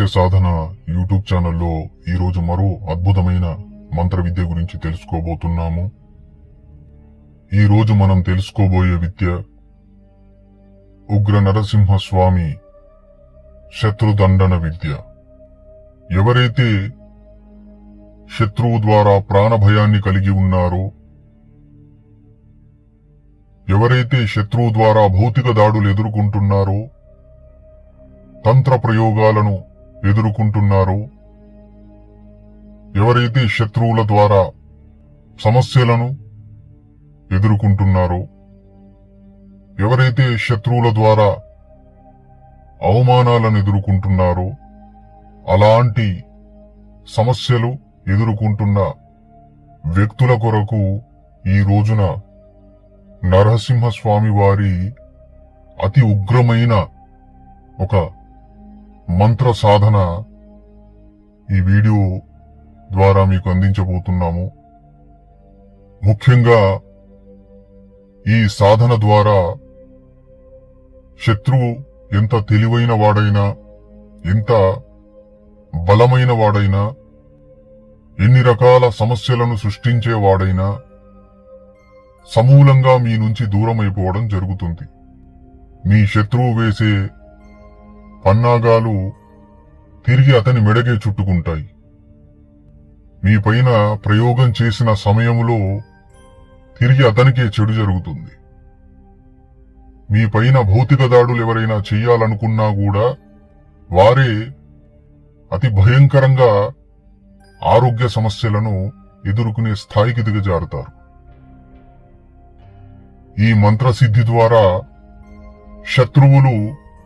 రహస్య సాధన యూట్యూబ్ ఛానల్లో ఈరోజు మరో అద్భుతమైన మంత్ర విద్య గురించి తెలుసుకోబోతున్నాము. ఈ రోజు మనం తెలుసుకోబోయే విద్య ఉగ్ర నరసింహ స్వామి శత్రుదండన విద్య. ఎవరైతే శత్రువు ద్వారా ప్రాణభయాన్ని కలిగి ఉన్నారో ఎవరైతే శత్రువు ద్వారా భౌతిక దాడులు ఎదుర్కొంటున్నారో తంత్ర ప్రయోగాలను ఎదుర్కొంటున్నారో. ఎవరైతే శత్రువుల ద్వారా సమస్యలను ఎదుర్కొంటున్నారో ఎవరైతే శత్రువుల ద్వారా అవమానాలను ఎదుర్కొంటున్నారో అలాంటి సమస్యలు ఎదుర్కొంటున్న వ్యక్తుల కొరకు ఈ రోజున నరసింహస్వామి వారి అతి ఉగ్రమైన ఒక మంత్ర సాధన ఈ వీడియో ద్వారా మీకు అందించబోతున్నాము. ముఖ్యంగా ఈ సాధన ద్వారా శత్రువు ఎంత తెలివైన వాడైనా ఎంత బలమైన వాడైనా ఎన్ని రకాల సమస్యలను సృష్టించే వాడైనా సమూలంగా మీ నుంచి దూరమైపోవడం జరుగుతుంది. మీ శత్రువు వేసే పన్నాగాలు తిరిగి అతని మెడగే చుట్టుకుంటాయి. మీ పైన ప్రయోగం చేసిన సమయములో తిరిగి అతనికే చెడు జరుగుతుంది. మీ పైన భౌతిక దాడులు ఎవరైనా చెయ్యాలనుకున్నా కూడా వారే అతి భయంకరంగా ఆరోగ్య సమస్యలను ఎదుర్కొనే స్థాయికి దిగజారుతారు. ఈ మంత్రసిద్ధి ద్వారా శత్రువులు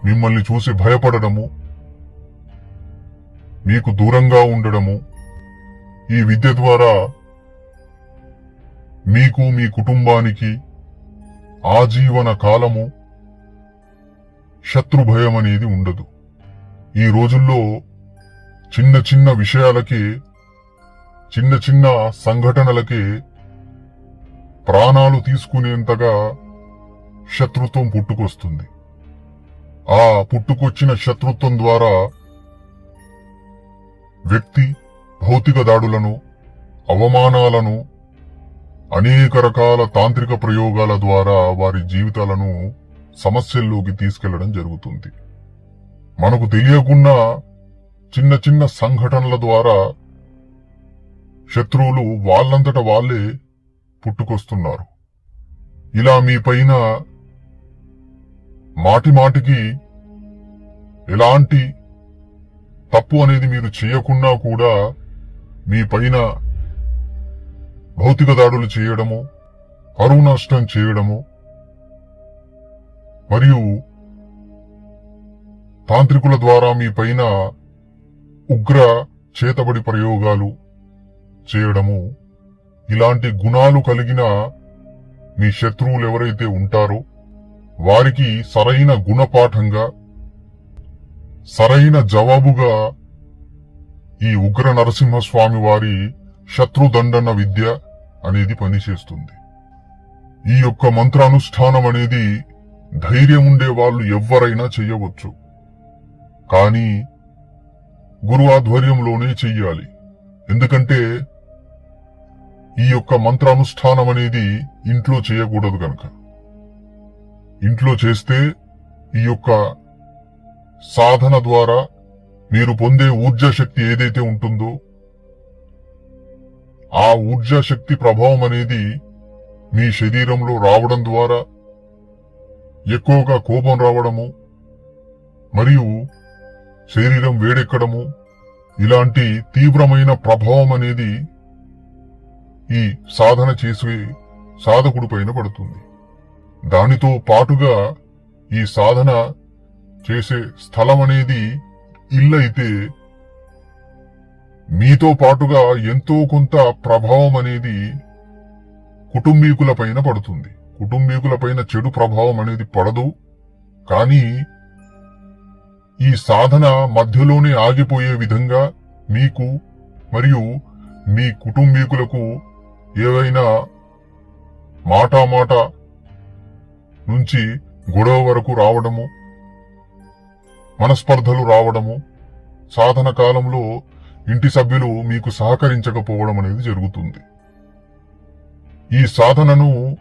మిమ్మల్ని చూసి భయపడడము మీకు దూరంగా ఉండడము ఈ విద్య ద్వారా మీకు మీ కుటుంబానికి ఆజీవన కాలము శత్రు భయం అనేది ఉండదు. ఈ రోజుల్లో చిన్న చిన్న విషయాలకి చిన్న చిన్న సంఘటనలకి ప్రాణాలు తీసుకునేంతగా శత్రుత్వం పుట్టుకొస్తుంది. ఆ పుట్టుకొచ్చిన శత్రుత్వం ద్వారా వ్యక్తి భౌతిక దాడులను అవమానాలను అనేక రకాల తాంత్రిక ప్రయోగాల ద్వారా వారి జీవితాలను సమస్యల్లోకి తీసుకెళ్ళడం జరుగుతుంది. మనకు తెలియకుండా చిన్న చిన్న సంఘటనల ద్వారా శత్రువులు వాళ్ళంతట వాళ్ళే పుట్టుకొస్తున్నారు. ఇలా మీ పైన మాటి మాటికి ఎలాంటి తప్పు అనేది మీరు చేయకున్నా కూడా మీ పైన భౌతిక దాడులు చేయడము కరువు నష్టం చేయడము మరియు తాంత్రికుల ద్వారా మీ పైన ఉగ్ర చేతబడి ప్రయోగాలు చేయడము ఇలాంటి గుణాలు కలిగిన మీ శత్రువులు ఎవరైతే ఉంటారో వారికి సరైన గుణపాఠంగా సరైన జవాబుగా ఈ ఉగ్ర నరసింహస్వామి వారి శత్రుదండన విద్య అనేది పనిచేస్తుంది. ఈ యొక్క మంత్రానుష్ఠానం అనేది ధైర్యం ఉండే వాళ్ళు ఎవ్వరైనా చెయ్యవచ్చు కానీ గురు ఆధ్వర్యంలోనే చెయ్యాలి. ఎందుకంటే ఈ యొక్క మంత్రానుష్ఠానం అనేది ఇంట్లో చేయకూడదు కనుక ఇంట్లో చేస్తే ఈ యొక్క సాధన ద్వారా మీరు పొందే ఊర్జా శక్తి ఏదైతే ఉంటుందో ఆ ఊర్జా శక్తి ప్రభావం అనేది మీ శరీరంలో రావడం ద్వారా ఎక్కువగా కోపం రావడము మరియు శరీరం వేడెక్కడము ఇలాంటి తీవ్రమైన ప్రభావం అనేది ఈ సాధన చేసే సాధకుడి పైన పడుతుంది. దానితో పాటుగా ఈ సాధన చేసే స్థలం అనేది ఇల్లైతే మీతో పాటుగా ఎంతో కొంత ప్రభావం అనేది కుటుంబీకుల పైన పడుతుంది. కుటుంబీకుల పైన చెడు ప్రభావం అనేది పడదు. కానీ ఈ సాధన మధ్యలోనే ఆగిపోయే విధంగా మీకు మరియు మీ కుటుంబీకులకు ఏవైనా మాటామాట నుంచి గొడవ వరకు రావడము మనస్పర్ధలు రావడము సాధన కాలంలో ఇంటి సభ్యులు మీకు సహకరించకపోవడం అనేది జరుగుతుంది. ఈ సాధనను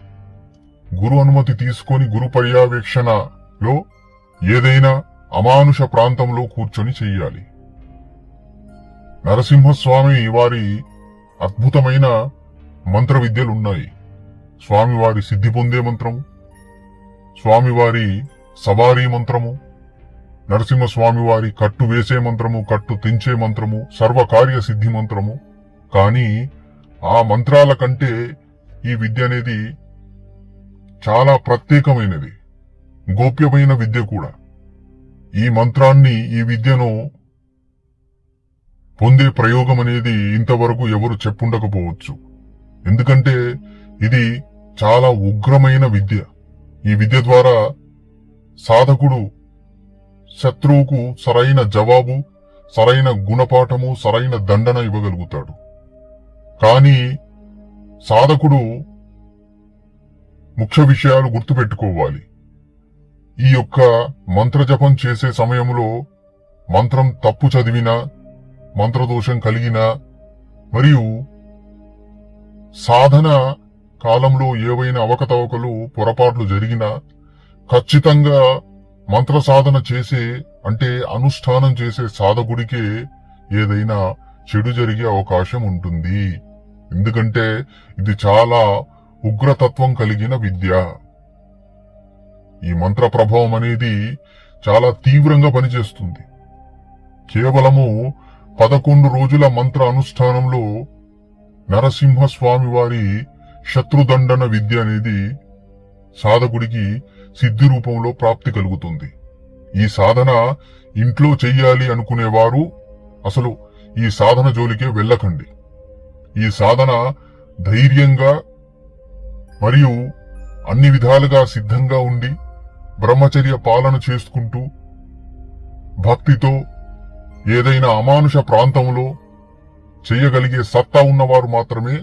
గురు అనుమతి తీసుకొని గురు పర్యవేక్షణలో ఏదైనా అమానుష ప్రాంతంలో కూర్చొని చెయ్యాలి. నరసింహస్వామి వారి అద్భుతమైన మంత్ర విద్యలున్నాయి స్వామివారి సిద్ధి పొందే మంత్రము స్వామివారి సవారీ మంత్రము నరసింహస్వామివారి కట్టు వేసే మంత్రము కట్టు తెంచే మంత్రము సర్వకార్య సిద్ధి మంత్రము. కానీ ఆ మంత్రాల కంటే ఈ విద్య అనేది చాలా ప్రత్యేకమైనది గోప్యమైన విద్య కూడా. ఈ మంత్రాన్ని ఈ విద్యను పొందే ప్రయోగం అనేది ఇంతవరకు ఎవరు చెప్పుండకపోవచ్చు. ఎందుకంటే ఇది చాలా ఉగ్రమైన విద్య. ఈ విద్య ద్వారా సాధకుడు శత్రువుకు సరైన జవాబు సరైన గుణపాఠము సరైన దండన ఇవ్వగలుగుతాడు. కానీ సాధకుడు ముఖ్య విషయాలు గుర్తుపెట్టుకోవాలి. ఈ యొక్క మంత్రజపం చేసే సమయంలో మంత్రం తప్పు చదివిన మంత్రదోషం కలిగిన మరియు సాధన కాలంలో ఏవైనా అవకతవకలు పొరపాట్లు జరిగినా ఖచ్చితంగా మంత్ర సాధన చేసే అంటే అనుష్ఠానం చేసే సాధకుడికే ఏదైనా చెడు జరిగే అవకాశం ఉంటుంది. ఎందుకంటే ఇది చాలా ఉగ్రతత్వం కలిగిన విద్య. ఈ మంత్ర ప్రభావం అనేది చాలా తీవ్రంగా పనిచేస్తుంది. కేవలము పదకొండు రోజుల మంత్ర అనుష్ఠానంలో నరసింహస్వామి వారి శత్రుదండన విద్య అనేది సాధకుడికి సిద్ధి రూపంలో ప్రాప్తి కలుగుతుంది. ఈ సాధన ఇంట్లో చెయ్యాలి అనుకునేవారు అసలు ఈ సాధన జోలికే వెళ్ళకండి. ఈ సాధన ధైర్యంగా మరియు అన్ని విధాలుగా సిద్ధంగా ఉండి బ్రహ్మచర్య పాలన చేసుకుంటూ భక్తితో ఏదైనా అమానుష ప్రాంతంలో చేయగలిగే సత్తా ఉన్నవారు మాత్రమే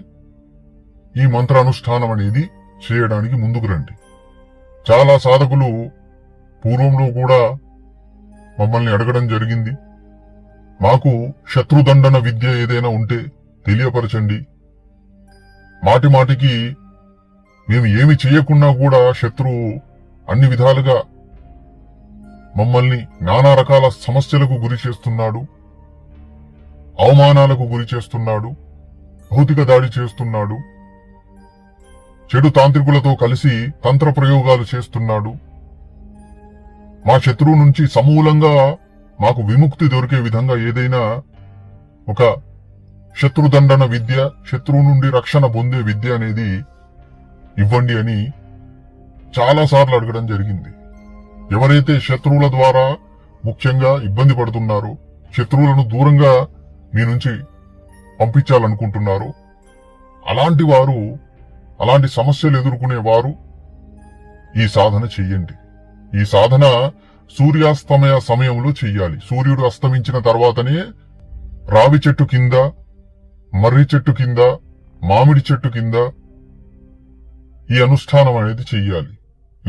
ఈ మంత్రానుష్ఠానం అనేది చేయడానికి ముందుకు రండి. చాలా సాధకులు పూర్వంలో కూడా మమ్మల్ని అడగడం జరిగింది. మాకు శత్రుదండన విద్య ఏదైనా ఉంటే తెలియపరచండి. మాటి మాటికి మేము ఏమి చేయకున్నా కూడా శత్రువు అన్ని విధాలుగా మమ్మల్ని నానా రకాల సమస్యలకు గురి చేస్తున్నాడు. అవమానాలకు గురి చేస్తున్నాడు. భౌతిక దాడి చేస్తున్నాడు. చెడు తాంత్రికులతో కలిసి తంత్ర ప్రయోగాలు చేస్తున్నాడు. మా శత్రువు నుంచి సమూలంగా మాకు విముక్తి దొరికే విధంగా ఏదైనా ఒక శత్రుదండన విద్య శత్రువు నుండి రక్షణ పొందే విద్య అనేది ఇవ్వండి అని చాలా సార్లు అడగడం జరిగింది. ఎవరైతే శత్రువుల ద్వారా ముఖ్యంగా ఇబ్బంది పడుతున్నారో శత్రువులను దూరంగా మీ నుంచి పంపించాలనుకుంటున్నారో అలాంటి వారు అలాంటి సమస్యలు ఎదుర్కొనే వారు ఈ సాధన చెయ్యండి. ఈ సాధన సూర్యాస్తమయ సమయంలో చెయ్యాలి. సూర్యుడు అస్తమించిన తర్వాతనే రావి చెట్టు కింద మర్రి చెట్టు కింద మామిడి చెట్టు కింద ఈ అనుష్ఠానం అనేది చెయ్యాలి.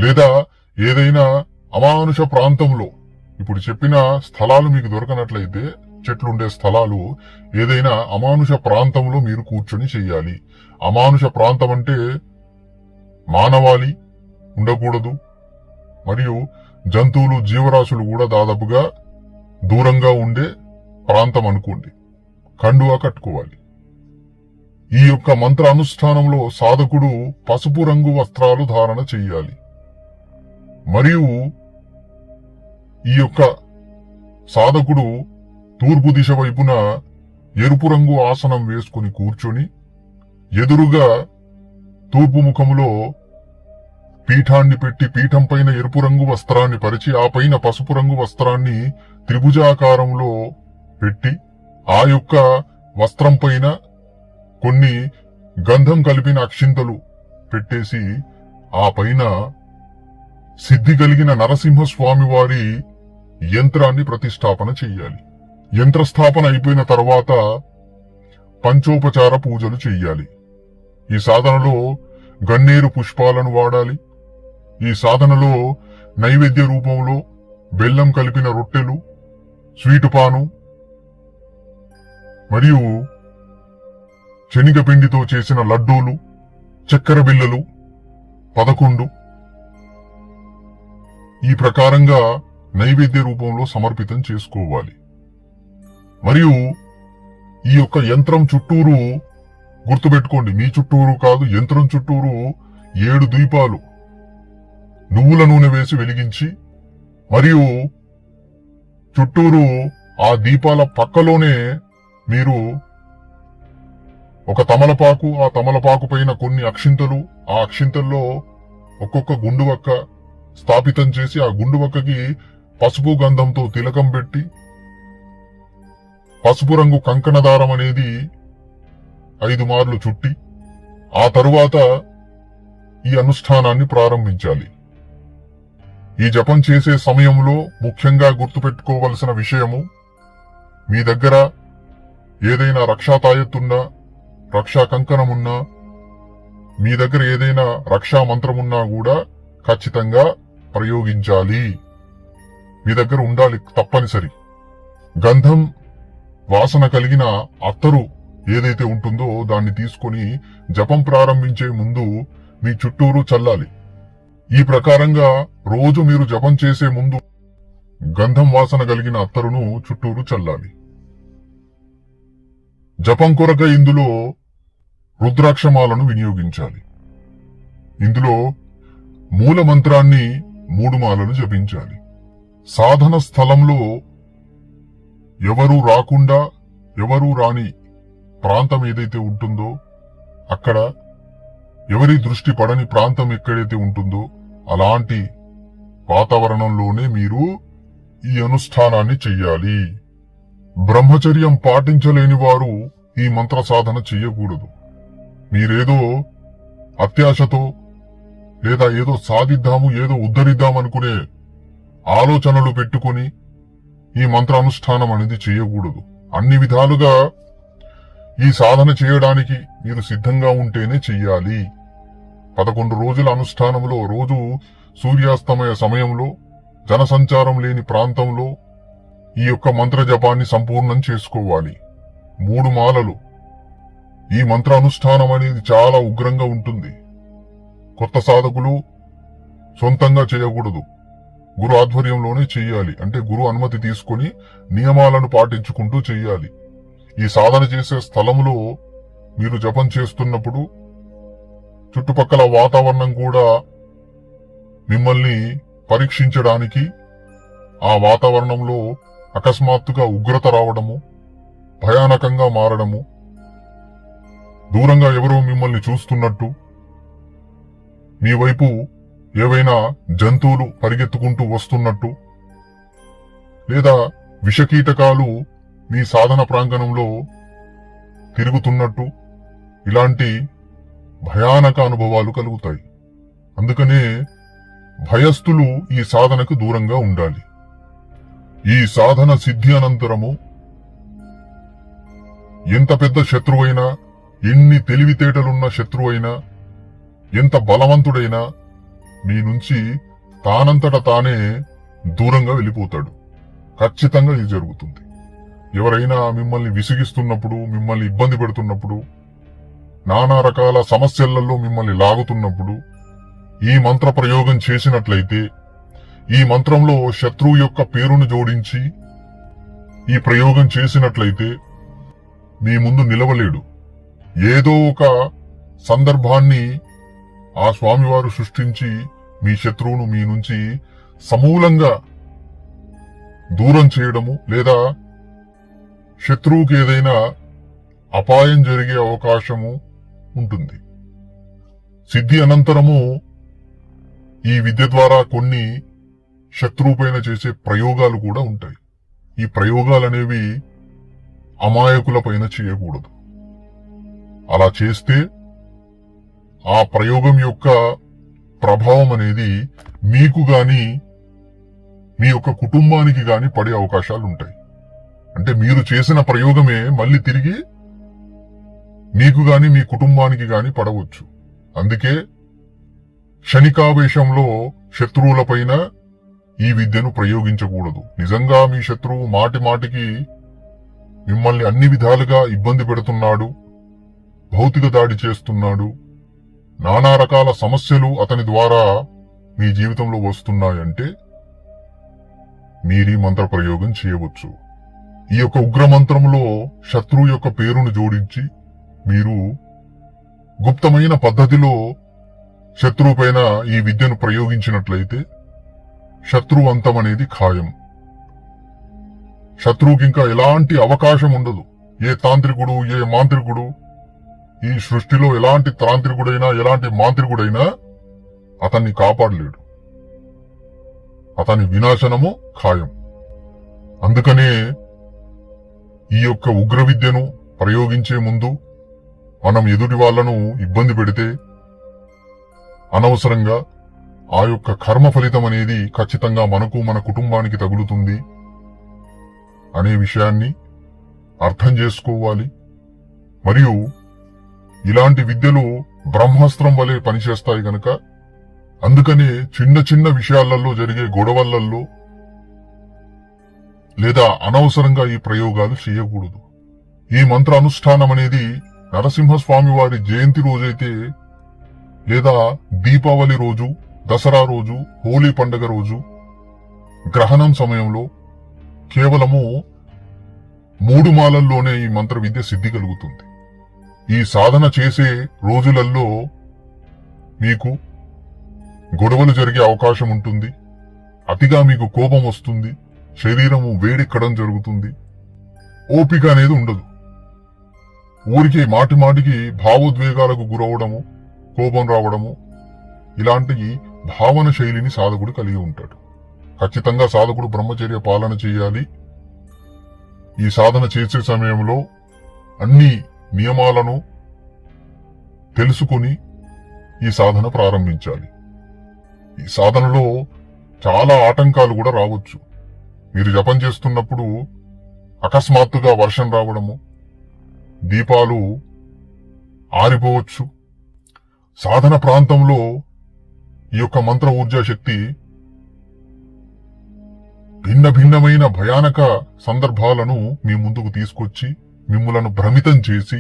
లేదా ఏదైనా అమానుష ప్రాంతంలో ఇప్పుడు చెప్పిన స్థలాలు మీకు దొరకనట్లయితే చెట్లుండే స్థలాలు ఏదైనా అమానుష ప్రాంతంలో మీరు కూర్చొని చెయ్యాలి. అమానుష ప్రాంతం అంటే మానవాళి ఉండకూడదు. మరియు జంతువులు జీవరాశులు కూడా దాదాపుగా దూరంగా ఉండే ప్రాంతం అనుకోండి. కండువా కట్టుకోవాలి. ఈ యొక్క మంత్ర అనుష్ఠానంలో సాధకుడు పసుపు రంగు వస్త్రాలు ధారణ చేయాలి. మరియు ఈ యొక్క సాధకుడు తూర్పు దిశ వైపున ఎరుపు రంగు ఆసనం వేసుకుని కూర్చొని ఎదురుగా తూర్పు ముఖములో పీఠాన్ని పెట్టి పీఠం పైన ఎరుపు రంగు వస్త్రాన్ని పరిచి ఆ పైన పసుపు రంగు వస్త్రాన్ని త్రిభుజాకారంలో పెట్టి ఆ యొక్క వస్త్రం పైన కొన్ని గంధం కలిపిన అక్షింతలు పెట్టేసి ఆ పైన సిద్ధి కలిగిన నరసింహస్వామి వారి యంత్రాన్ని ప్రతిష్టాపన చెయ్యాలి. యంత్రస్థాపన అయిపోయిన తర్వాత పంచోపచార పూజలు చెయ్యాలి. ఈ సాధనలో గన్నేరు పుష్పాలను వాడాలి. ఈ సాధనలో నైవేద్య రూపంలో బెల్లం కలిపిన రొట్టెలు స్వీటు పాను మరియు శనగపిండితో చేసిన లడ్డూలు చక్కెర బిళ్ళలు పదకొండు. ఈ ప్రకారంగా నైవేద్య రూపంలో సమర్పితం చేసుకోవాలి. మరియు ఈ యొక్క యంత్రం చుట్టూరు గుర్తుపెట్టుకోండి మీ చుట్టూరు కాదు యంత్రం చుట్టూరు ఏడు దీపాలు నువ్వుల నూనె వేసి వెలిగించి మరియు చుట్టూరు ఆ దీపాల పక్కలోనే మీరు ఒక తమలపాకు ఆ తమలపాకు పైన కొన్ని అక్షింతలు ఆ అక్షింతల్లో ఒక్కొక్క గుండువక్క స్థాపితం చేసి ఆ గుండువక్కకి పసుపు గంధంతో తిలకం పెట్టి పసుపు రంగు కంకణదారం అనేది ఐదు మార్లు చుట్టి ఆ తరువాత ఈ అనుష్ఠానాన్ని ప్రారంభించాలి. ఈ జపం చేసే సమయంలో ముఖ్యంగా గుర్తుపెట్టుకోవలసిన విషయము మీ దగ్గర ఏదైనా రక్షా తాయెత్తున్నా రక్షా కంకణమున్నా మీ దగ్గర ఏదైనా రక్షా మంత్రమున్నా కూడా ఖచ్చితంగా ప్రయోగించాలి. మీ దగ్గర ఉండాలి తప్పనిసరి. గంధం వాసన కలిగిన అత్తరు ఏదైతే ఉంటుందో దాన్ని తీసుకొని జపం ప్రారంభించే ముందు మీ చుట్టూరు చల్లాలి. ఈ ప్రకారంగా రోజు మీరు జపం చేసే ముందు గంధం వాసన కలిగిన అత్తరును చుట్టూరు చల్లాలి. జపం కొరక ఇందులో రుద్రాక్షమాలను వినియోగించాలి. ఇందులో మూల మంత్రాన్ని మూడు మాలలు జపించాలి. సాధన స్థలంలో ఎవరూ రాకుండా ఎవరూ రాని ప్రాంతం ఏదైతే ఉంటుందో అక్కడ ఎవరి దృష్టి పడని ప్రాంతం ఎక్కడైతే ఉంటుందో అలాంటి వాతావరణంలోనే మీరు ఈ అనుష్ఠానాన్ని చెయ్యాలి. బ్రహ్మచర్యం పాటించలేని వారు ఈ మంత్ర సాధన చెయ్యకూడదు. మీరేదో అత్యాశతో లేదా ఏదో సాధిద్దాము ఏదో ఉద్ధరిద్దామనుకునే ఆలోచనలు పెట్టుకొని ఈ మంత్రానుష్ఠానం అనేది చేయకూడదు అన్ని విధాలుగా ఈ సాధన చేయడానికి మీరు సిద్ధంగా ఉంటేనే చెయ్యాలి. పదకొండు రోజుల అనుష్ఠానంలో రోజు సూర్యాస్తమయ సమయంలో జనసంచారం లేని ప్రాంతంలో ఈ యొక్క మంత్ర జపాన్ని సంపూర్ణం చేసుకోవాలి. మూడు మాలలు. ఈ మంత్ర అనుష్ఠానం అనేది చాలా ఉగ్రంగా ఉంటుంది. కొత్త సాధకులు సొంతంగా చేయకూడదు. గురు ఆధ్వర్యంలోనే చెయ్యాలి. అంటే గురు అనుమతి తీసుకొని నియమాలను పాటించుకుంటూ చెయ్యాలి. ఈ సాధన చేసే స్థలంలో మీరు జపం చేస్తున్నప్పుడు చుట్టుపక్కల వాతావరణం కూడా మిమ్మల్ని పరీక్షించడానికి ఆ వాతావరణంలో అకస్మాత్తుగా ఉగ్రత రావడము భయానకంగా మారడము దూరంగా ఎవరో మిమ్మల్ని చూస్తున్నట్టు మీ వైపు ఏవైనా జంతువులు పరిగెత్తుకుంటూ వస్తున్నట్టు లేదా విషకీటకాలు మీ సాధన ప్రాంగణంలో తిరుగుతున్నట్టు ఇలాంటి భయానక అనుభవాలు కలుగుతాయి. అందుకనే భయస్థులు ఈ సాధనకు దూరంగా ఉండాలి. ఈ సాధన సిద్ధి అనంతరము ఎంత పెద్ద శత్రువైనా ఎన్ని తెలివితేటలున్న శత్రువైనా ఎంత బలవంతుడైనా మీ నుంచి తానంతట తానే దూరంగా వెళ్ళిపోతాడు. ఖచ్చితంగా ఇది జరుగుతుంది. ఎవరైనా మిమ్మల్ని విసిగిస్తున్నప్పుడు మిమ్మల్ని ఇబ్బంది పెడుతున్నప్పుడు నానా రకాల సమస్యలలో మిమ్మల్ని లాగుతున్నప్పుడు ఈ మంత్ర ప్రయోగం చేసినట్లయితే ఈ మంత్రంలో శత్రువు యొక్క పేరును జోడించి ఈ ప్రయోగం చేసినట్లయితే మీ ముందు నిలవలేడు. ఏదో ఒక సందర్భాన్ని ఆ స్వామివారు సృష్టించి మీ శత్రువును మీ నుంచి సమూలంగా దూరం చేయడము లేదా శత్రువుకి ఏదైనా అపాయం జరిగే అవకాశము ఉంటుంది. సిద్ధి అనంతరము ఈ విద్య ద్వారా కొన్ని శత్రువుపైన చేసే ప్రయోగాలు కూడా ఉంటాయి. ఈ ప్రయోగాలనేవి అమాయకుల పైన చేయకూడదు. అలా చేస్తే ఆ ప్రయోగం యొక్క ప్రభావం అనేది మీకు గాని మీ యొక్క కుటుంబానికి గాని పడే అవకాశాలు ఉంటాయి. అంటే మీరు చేసిన ప్రయోగమే మళ్ళీ తిరిగి మీకు గాని మీ కుటుంబానికి గాని పడవచ్చు. అందుకే క్షణికావేశంలో శత్రువులపైన ఈ విద్యను ప్రయోగించకూడదు. నిజంగా మీ శత్రువు మాటి మాటికి మిమ్మల్ని అన్ని విధాలుగా ఇబ్బంది పెడుతున్నాడు భౌతిక దాడి చేస్తున్నాడు నానా రకాల సమస్యలు అతని ద్వారా మీ జీవితంలో వస్తున్నాయంటే మీరీ మంత్ర ప్రయోగం చేయవచ్చు. ఈ యొక్క ఉగ్రమంత్రంలో శత్రువు యొక్క పేరును జోడించి మీరు గుప్తమైన పద్ధతిలో శత్రువు పైన ఈ విద్యను ప్రయోగించినట్లయితే శత్రువు అంతం అనేది ఖాయం. శత్రువుకి ఇంకా ఎలాంటి అవకాశం ఉండదు. ఏ తాంత్రికుడు ఏ మాంత్రికుడు ఈ సృష్టిలో ఎలాంటి తాంత్రికుడైనా ఎలాంటి మాంత్రికుడైనా అతన్ని కాపాడలేడు. అతని వినాశనము ఖాయం. అందుకనే ఈ యొక్క ఉగ్ర విద్యను ప్రయోగించే ముందు మనం ఎదుటి వాళ్ళను ఇబ్బంది పెడితే అనవసరంగా ఆ యొక్క కర్మ ఫలితం అనేది ఖచ్చితంగా మనకు మన కుటుంబానికి తగులుతుంది అనే విషయాన్ని అర్థం చేసుకోవాలి. మరియు ఇలాంటి విద్యలు బ్రహ్మాస్త్రం వలె పనిచేస్తాయి గనక అందుకనే చిన్న చిన్న విషయాలలో జరిగే గొడవలలో లేదా అనవసరంగా ఈ ప్రయోగాలు చేయకూడదు. ఈ మంత్ర అనుష్ఠానం అనేది నరసింహస్వామి వారి జయంతి రోజైతే లేదా దీపావళి రోజు దసరా రోజు హోలీ పండుగ రోజు గ్రహణం సమయంలో కేవలము మూడు మాలల్లోనే ఈ మంత్ర విద్య సిద్ధి కలుగుతుంది ఈ సాధన చేసే రోజులలో మీకు గొడవలు జరిగే అవకాశం ఉంటుంది. అతిగా మీకు కోపం వస్తుంది. శరీరము వేడెక్కడం జరుగుతుంది. ఓపిక అనేది ఉండదు. ఊరికే మాటి మాటికి భావోద్వేగాలకు గురవడము కోపం రావడము ఇలాంటి భావన శైలిని సాధకుడు కలిగి ఉంటాడు. ఖచ్చితంగా సాధకుడు బ్రహ్మచర్య పాలన చేయాలి. ఈ సాధన చేసే సమయంలో అన్ని నియమాలను తెలుసుకుని ఈ సాధన ప్రారంభించాలి. ఈ సాధనలో చాలా ఆటంకాలు కూడా రావచ్చు. మీరు జపం చేస్తున్నప్పుడు అకస్మాత్తుగా వర్షం రావడము దీపాలు ఆరిపోవచ్చు. సాధన ప్రాంతంలో ఈ యొక్క మంత్ర ఊర్జా శక్తి భిన్న భిన్నమైన భయానక సందర్భాలను మీ ముందుకు తీసుకొచ్చి మిమ్మలను భ్రమితం చేసి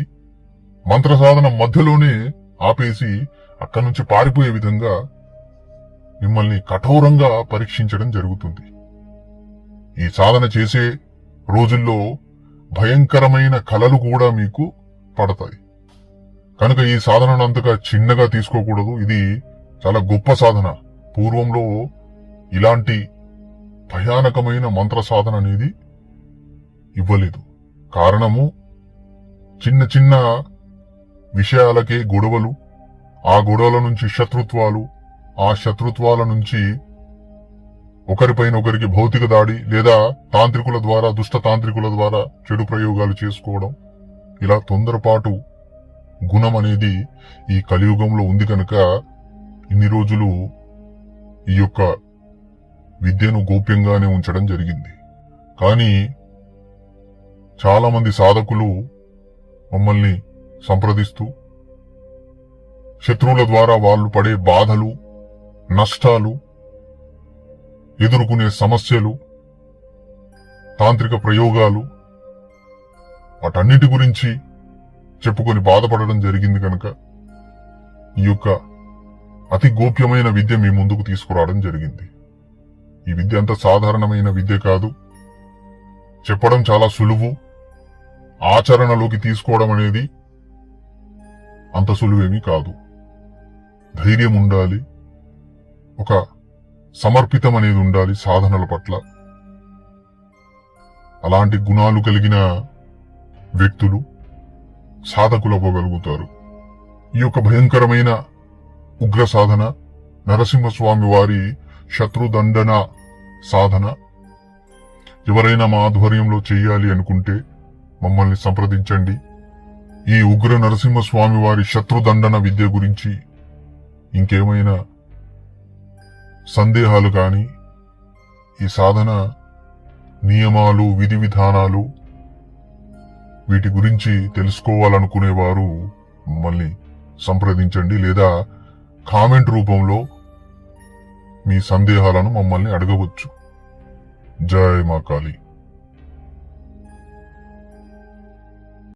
మంత్ర సాధన మధ్యలోనే ఆపేసి అక్కడి నుంచి పారిపోయే విధంగా మిమ్మల్ని కఠోరంగా పరీక్షించడం జరుగుతుంది. ఈ సాధన చేసే రోజుల్లో భయంకరమైన కలలు కూడా మీకు పడతాయి. కనుక ఈ సాధనను అంతగా చిన్నగా తీసుకోకూడదు. ఇది చాలా గొప్ప సాధన. పూర్వంలో ఇలాంటి భయానకమైన మంత్ర సాధన అనేది ఇవ్వలేదు. కారణము చిన్న చిన్న విషయాలకే గొడవలు ఆ గొడవల నుంచి శత్రుత్వాలు ఆ శత్రుత్వాల నుంచి ఒకరిపైన ఒకరికి భౌతిక దాడి లేదా తాంత్రికుల ద్వారా దుష్ట తాంత్రికుల ద్వారా చెడు ప్రయోగాలు చేసుకోవడం. ఇలా తొందరపాటు గుణం అనేది ఈ కలియుగంలో ఉంది కనుక ఇన్ని రోజులు ఈ యొక్క విద్యను గోప్యంగానే ఉంచడం జరిగింది. కానీ చాలామంది సాధకులు మమ్మల్ని సంప్రదిస్తూ శత్రువుల ద్వారా వాళ్ళు పడే బాధలు నష్టాలు ఎదుర్కొనే సమస్యలు తాంత్రిక ప్రయోగాలు వాటన్నిటి గురించి చెప్పుకొని బాధపడడం జరిగింది కనుక ఈ యొక్క అతి గోప్యమైన విద్య మీ ముందుకు తీసుకురావడం జరిగింది. ఈ విద్య అంత సాధారణమైన విద్య కాదు. చెప్పడం చాలా సులువు. ఆచరణలోకి తీసుకోవడం అనేది అంత సులువేమీ కాదు. ధైర్యం ఉండాలి. ఒక సమర్పితం అనేది ఉండాలి సాధనల పట్ల. అలాంటి గుణాలు కలిగిన వ్యక్తులు సాధకులు అవ్వగలుగుతారు. ఈ యొక్క భయంకరమైన ఉగ్ర సాధన నరసింహస్వామి వారి శత్రుదండన సాధన ఎవరైనా మా ఆధ్వర్యంలో చేయాలి అనుకుంటే మమ్మల్ని సంప్రదించండి. ఈ ఉగ్ర నరసింహస్వామి వారి శత్రుదండన విద్య గురించి ఇంకేమైనా సందేహాలు కానీ ఈ సాధన నియమాలు విధి విధానాలు వీటి గురించి తెలుసుకోవాలనుకునేవారు మమ్మల్ని సంప్రదించండి లేదా కామెంట్ రూపంలో మీ సందేహాలను మమ్మల్ని అడగవచ్చు. జై మా కాళీ.